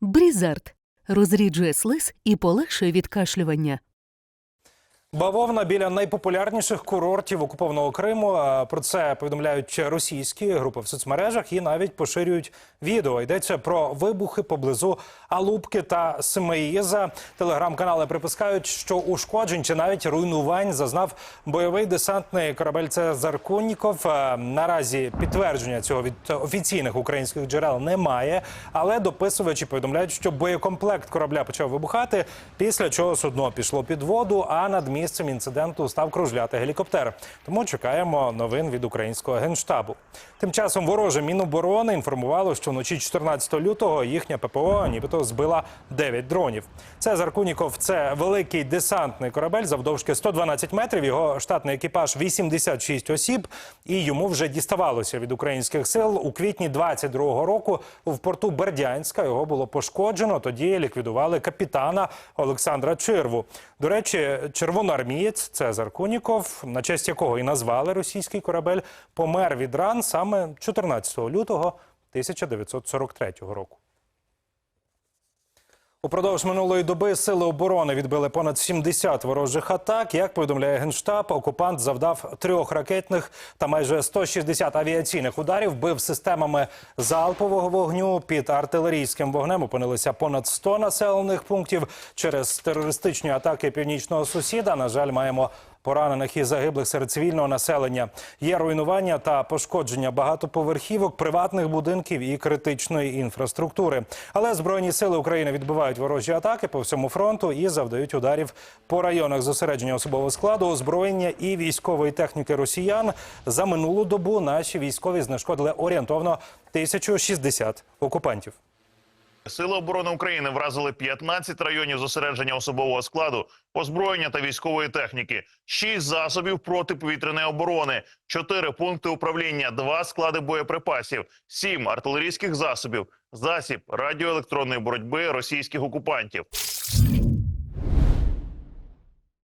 Брізард розріджує слиз і полегшує відкашлювання. Бавовна біля найпопулярніших курортів окупованого Криму. Про це повідомляють російські групи в соцмережах і навіть поширюють відео. Йдеться про вибухи поблизу Алубки та Семеїза. Телеграм-канали припускають, що ушкоджень чи навіть руйнувань зазнав бойовий десантний корабель Цезар Наразі підтвердження цього від офіційних українських джерел немає, але дописувачі повідомляють, що боєкомплект корабля почав вибухати, після чого судно пішло під воду. А над місцем інциденту став кружляти гелікоптер. Тому чекаємо новин від українського генштабу. Тим часом вороже міноборони інформувало, що вночі 14 лютого їхня ППО нібито збила 9 дронів. Цезар Куніков це великий десантний корабель завдовжки 112 метрів. Його штатний екіпаж 86 осіб, і йому вже діставалося від українських сил у квітні 22-го року. В порту Бердянська його було пошкоджено. Тоді ліквідували капітана Олександра Чирву. До речі, червоноармієць Цезар Куніков, на честь якого і назвали російський корабель, помер від ран саме 14 лютого 1943 року. Упродовж минулої доби сили оборони відбили понад 70 ворожих атак. Як повідомляє генштаб, окупант завдав трьох ракетних та майже 160 авіаційних ударів. Бив системами залпового вогню під артилерійським вогнем. Опинилися понад 100 населених пунктів через терористичні атаки північного сусіда. На жаль, маємо поранених і загиблих серед цивільного населення. Є руйнування та пошкодження багатоповерхівок, приватних будинків і критичної інфраструктури. Але збройні сили України відбивають ворожі атаки по всьому фронту і завдають ударів по районах зосередження особового складу, озброєння і військової техніки росіян. За минулу добу наші військові знешкодили орієнтовно 1060 окупантів. Сили оборони України вразили 15 районів зосередження особового складу, озброєння та військової техніки, 6 засобів протиповітряної оборони, 4 пункти управління, 2 склади боєприпасів, 7 артилерійських засобів, засіб радіоелектронної боротьби російських окупантів.